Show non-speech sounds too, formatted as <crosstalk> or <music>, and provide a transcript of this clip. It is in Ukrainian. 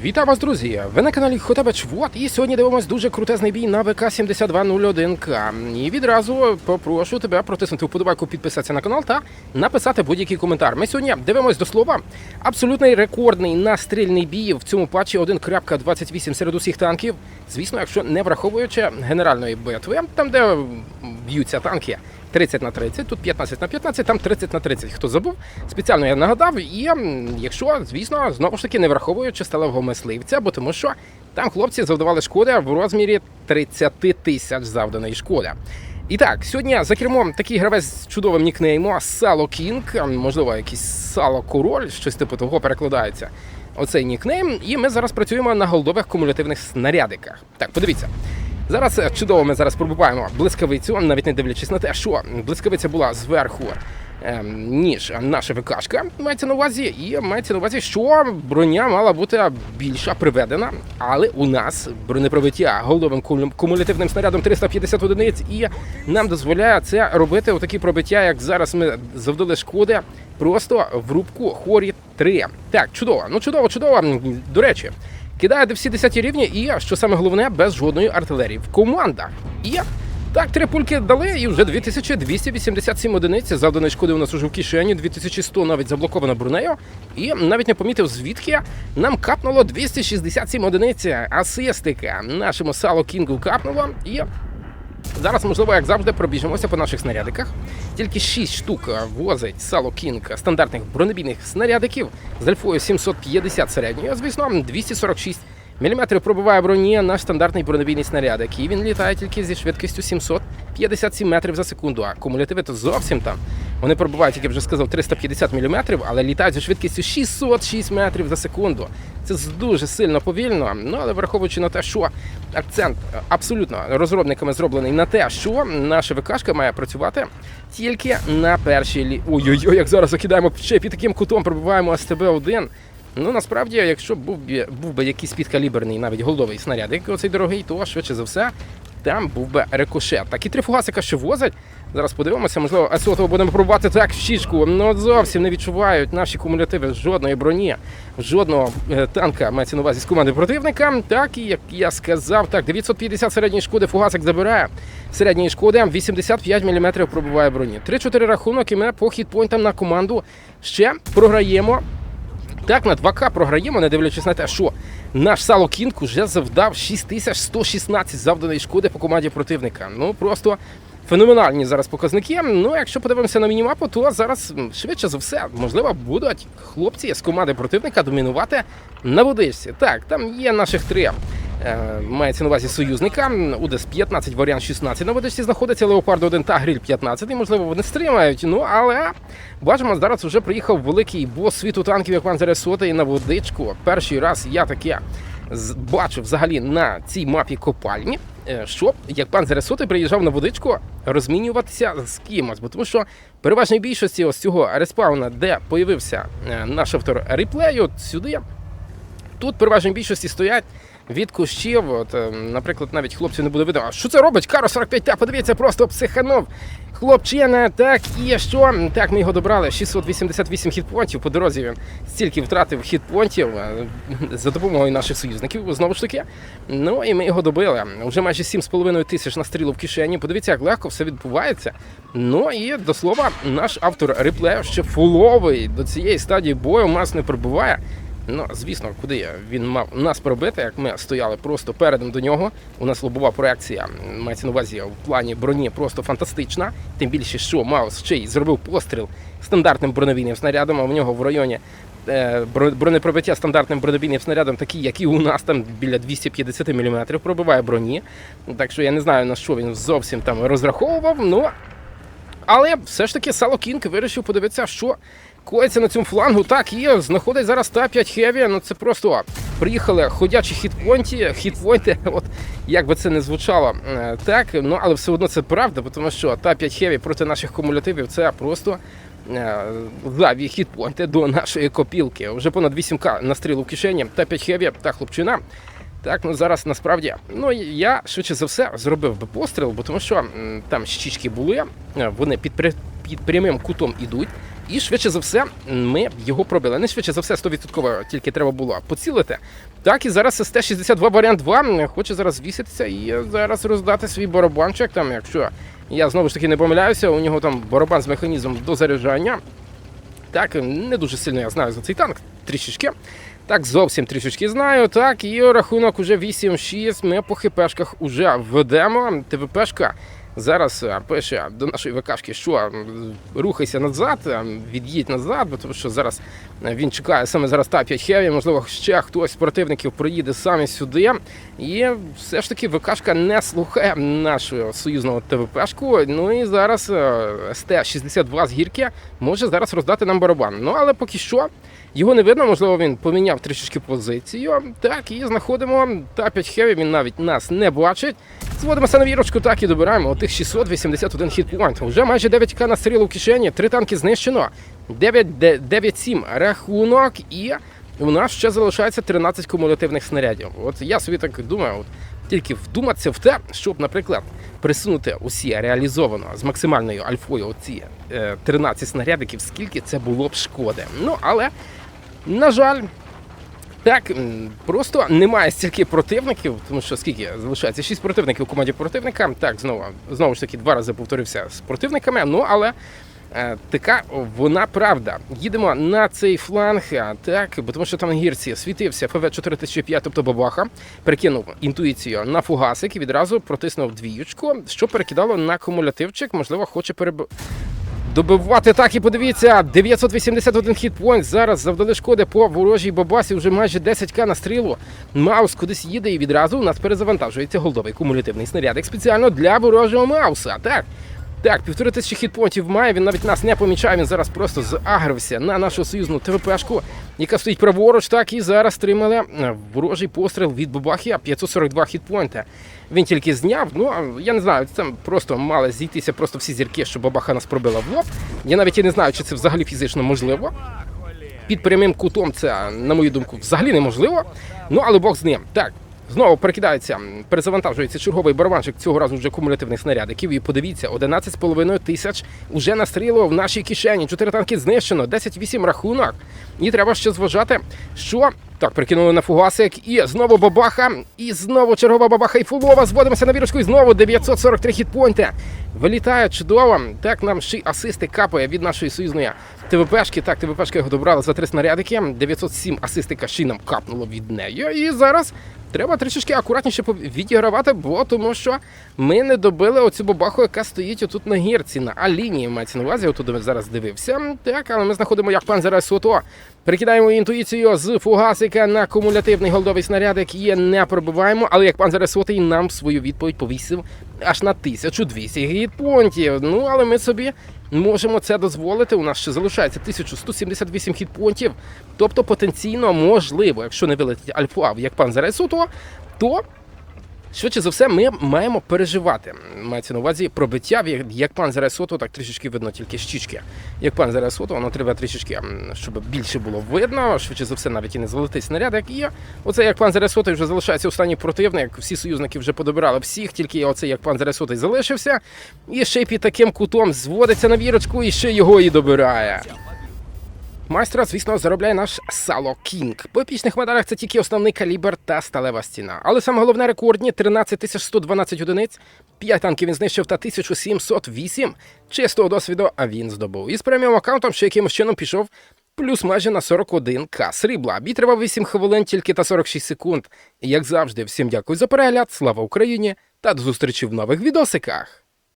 Вітаю вас, друзі! Ви на каналі Хотабач Вот, і сьогодні дивимось дуже крутезний бій на ВК 7201К. І відразу попрошу тебе протиснути вподобайку, підписатися на канал та написати будь-який коментар. Ми сьогодні дивимось до слова. Абсолютний рекордний настрільний бій в цьому патчі 1.28 серед усіх танків. Звісно, якщо не враховуючи генеральної битви, там де б'ються танки. 30 на 30, тут 15 на 15, там 30 на 30. Хто забув? Спеціально я нагадав. І якщо, звісно, знову ж таки не враховуючи сталевого мисливця, бо тому що там хлопці завдавали шкоди в розмірі 30 тисяч завданої шкоди. І так, сьогодні за кермом такий гравець з чудовим нікнеймом Сало Кінг, можливо, якийсь Сало Король, щось типу того перекладається. Оцей нікнейм, і ми зараз працюємо на голдових кумулятивних снарядиках. Так, подивіться. Зараз е, чудово ми зараз пробуваємо блискавицю, навіть не дивлячись на те, що блискавиця була зверху, ем, ніж наша ВКшка, мається на увазі, і мається на увазі, що броня мала бути більша приведена, але у нас бронепробиття голдовим кулю- кумулятивним снарядом 350 одиниць, і нам дозволяє це робити у такі пробиття, як зараз ми завдали шкоди просто в рубку хорі 3. Так, чудово, ну чудово, чудово. До речі. Кидає до всі 10 рівні, і що саме головне, без жодної артилерії в командах. І так, три пульки дали, і вже 2287 одиниць. Завданої шкоди у нас уже в кишені, 2100 навіть заблоковано Брунею. І навіть не помітив, звідки нам капнуло 267 одиниць асистика. Нашому Сало Кінгу капнуло. І Зараз, можливо, як завжди, пробіжимося по наших снарядиках. Тільки 6 штук возить Сало Кінг стандартних бронебійних снарядиків з альфою 750 середньої, звісно, 246 мм пробиває броні наш стандартний бронебійний снарядик. І він літає тільки зі швидкістю 757 метрів за секунду. А кумулятиви то зовсім там. Вони пробувають, як я вже сказав, 350 мм, але літають зі швидкістю 606 метрів за секунду. Це дуже сильно повільно. Ну але враховуючи на те, що акцент е, абсолютно розробниками зроблений на те, що наша ВКшка має працювати тільки на першій лі. Ой-ой-ой, як зараз закидаємо ще під таким кутом, пробиваємо СТБ-1. Ну насправді, якщо був би був би якийсь підкаліберний, навіть голдовий снаряд, як оцей дорогий, то швидше за все там був би рикошет. Так і три фугасика, що возять. Зараз подивимося, можливо, Асотово будемо пробувати так в щічку. Ну зовсім не відчувають наші кумулятиви жодної броні, жодного е, танка мається на увазі з команди противника. Так і як я сказав, так 950 середньої шкоди фугасик забирає. Середньої шкоди 85 мм пробиває броні. 3-4 рахунок і ми по хітпойнтам на команду ще програємо. Так, на 2К програємо, не дивлячись на те, що наш Сало Кінг уже завдав 6116 завданої шкоди по команді противника. Ну просто феноменальні зараз показники. Ну, якщо подивимося на мінімапу, то зараз швидше за все, можливо, будуть хлопці з команди противника домінувати на водичці. Так, там є наших три. Е, Мається на увазі союзника. УДЕС 15, варіант 16 на водичці знаходиться, Леопард 1 та Гриль 15. І, можливо, вони стримають. Ну, але бачимо, зараз вже приїхав великий бос світу танків, як пан Заресота, і на водичку. Перший раз я таке бачу взагалі на цій мапі копальні. е, Що як пан Заресоти приїжджав на водичку розмінюватися з кимось, бо тому що переважній більшості ось цього респауна, де появився е, наш автор реплею, сюди тут переважній більшості стоять від кущів. От, е, наприклад, навіть хлопців не буде видно. А що це робить? Каро 45 та подивіться, просто психанув. Хлопчина, так і що? Так, ми його добрали. 688 хітпонтів. По дорозі він стільки втратив хітпонтів е, за допомогою наших союзників. Знову ж таки. Ну і ми його добили. Вже майже 7,5 тисяч настрілу в кишені. Подивіться, як легко все відбувається. Ну і до слова, наш автор реплею ще фуловий до цієї стадії бою у нас не прибуває. Ну, звісно, куди він мав нас пробити, як ми стояли просто передом до нього. У нас лобова проекція мається на увазі в плані броні просто фантастична. Тим більше, що Маус ще й зробив постріл стандартним бронебійним снарядом, а в нього в районі е, бронепробиття стандартним бронебійним снарядом, такі, як і у нас, там біля 250 мм пробиває броні. Так що я не знаю на що він зовсім там розраховував. Ну але все ж таки Сало Кінг вирішив подивитися, що коїться на цьому флангу. Так, і знаходить зараз Та-5 Хеві. Ну це просто приїхали ходячі хітпойнті, хітпойнти. <laughs> От як би це не звучало, е, так, ну але все одно це правда, тому що Та-5 Хеві проти наших кумулятивів це просто. е, Лаві хітпойнти до нашої копілки. Вже понад 8К настрілу в кишені та 5 хеві та хлопчина. Так, ну зараз насправді, ну я швидше за все зробив би постріл, бо тому що там щічки були, е, вони під, під прямим кутом ідуть. І швидше за все, ми його пробили. Не швидше за все, 100% тільки треба було поцілити. Так, і зараз СТ-62 варіант 2 хоче зараз віситися і зараз роздати свій барабанчик. Там, якщо я знову ж таки не помиляюся, у нього там барабан з механізмом до заряджання. Так, не дуже сильно я знаю за цей танк, трішечки. Так, зовсім трішечки знаю. Так, і рахунок уже 8-6. Ми по хпшках уже ведемо. ТВПшка зараз пише до нашої ВКшки, що рухайся назад, від'їдь назад, бо тому що зараз він чекає саме зараз та 5 хеві, можливо, ще хтось з противників приїде саме сюди. І все ж таки ВКшка не слухає нашого союзного ТВПшку. Ну і зараз е, СТ-62 з гірки може зараз роздати нам барабан. Ну але поки що. Його не видно, можливо, він поміняв трішечки позицію. Так, і знаходимо та 5 хеві, він навіть нас не бачить. Зводимося на вірочку, так і добираємо отих 681 хітпоінт. Уже майже 9к на стрілу в кишені, три танки знищено. 9-7 рахунок, і у нас ще залишається 13 кумулятивних снарядів. От я собі так думаю, от тільки вдуматися в те, щоб, наприклад, присунути усі реалізовано з максимальною альфою оці е, 13 снарядиків, скільки це було б шкоди. Ну але на жаль. Так, просто немає стільки противників, тому що скільки залишається 6 противників у команді противника. Так, знову знову ж таки два рази повторився з противниками. Ну але е, така вона правда. Їдемо на цей фланг, так, бо тому що там на гірці світився ФВ 4005, тобто бабаха, перекинув інтуїцію на фугасик і відразу протиснув двіючку, що перекидало на кумулятивчик. Можливо, хоче переб... Добивати так і подивіться, 981 хітпоінт. Зараз завдали шкоди по ворожій бабасі. Вже майже 10к на стрілу. Маус кудись їде і відразу у нас перезавантажується голдовий кумулятивний снарядик спеціально для ворожого Мауса. Так. Так, півтори тисячі хітпонтів має. Він навіть нас не помічає. Він зараз просто заагрився на нашу союзну ТВПшку, яка стоїть праворуч. Так і зараз тримали е, ворожий постріл від Бабахія 542 хітпойнта. Він тільки зняв. Ну я не знаю, там просто мали зійтися просто всі зірки, що Бабаха нас пробила в лоб. Я навіть і не знаю, чи це взагалі фізично можливо. Під прямим кутом це, на мою думку, взагалі неможливо. Ну але Бог з ним. Так. Знову перекидається, перезавантажується черговий барабанчик цього разу вже кумулятивних снарядиків. І подивіться, 11,5 тисяч уже настрілило в нашій кишені. Чотири танки знищено, 10-8 рахунок. І треба ще зважати, що так прикинули на фугасик. І знову бабаха. І знову чергова бабаха і фулова. Зводимося на вірочку. І знову 943 хітпойнти. Вилітає чудово. Так нам ще й асисти капає від нашої союзної ТВПшки. Так, ТВПшки його добрали за три снарядики. 907 асистика ще нам капнуло від неї. І зараз. Треба трішечки акуратніше відігравати, бо тому що ми не добили оцю бабаху, яка стоїть отут на гірці, на А-лінії мається на увазі. Отут я зараз дивився. Так, але ми знаходимо як пан зараз СОТО. Перекидаємо інтуїцію з фугасика на кумулятивний голдовий снарядик і не пробиваємо. Але як пан зараз сотий нам свою відповідь повісив аж на 1200 гітпонтів. Ну але ми собі можемо це дозволити. У нас ще залишається 1178 хітпонтів. Тобто потенційно можливо, якщо не вилетить альфа, як пан Заресуто, то швидше за все ми маємо переживати. Мається на увазі пробиття, як- пан Заресуто, так трішечки видно тільки щічки. Як пан Заресуто, воно треба трішечки, щоб більше було видно. Швидше за все, навіть і не злетить снаряд, як є. Оце як пан Заресуто вже залишається останній противник. Всі союзники вже подобирали всіх, тільки оце як пан Заресуто залишився. І ще й під таким кутом зводиться на вірочку і ще його і добирає. Майстра, звісно, заробляє наш Сало Кінг. По епічних медалях це тільки основний калібр та сталева стіна. Але саме головне рекордні 13 112 одиниць, 5 танків він знищив та 1708 чистого досвіду, а він здобув. І з преміум аккаунтом ще якимось чином пішов плюс майже на 41к срібла. Бій тривав 8 хвилин тільки та 46 секунд. І як завжди, всім дякую за перегляд, слава Україні та до зустрічі в нових відосиках.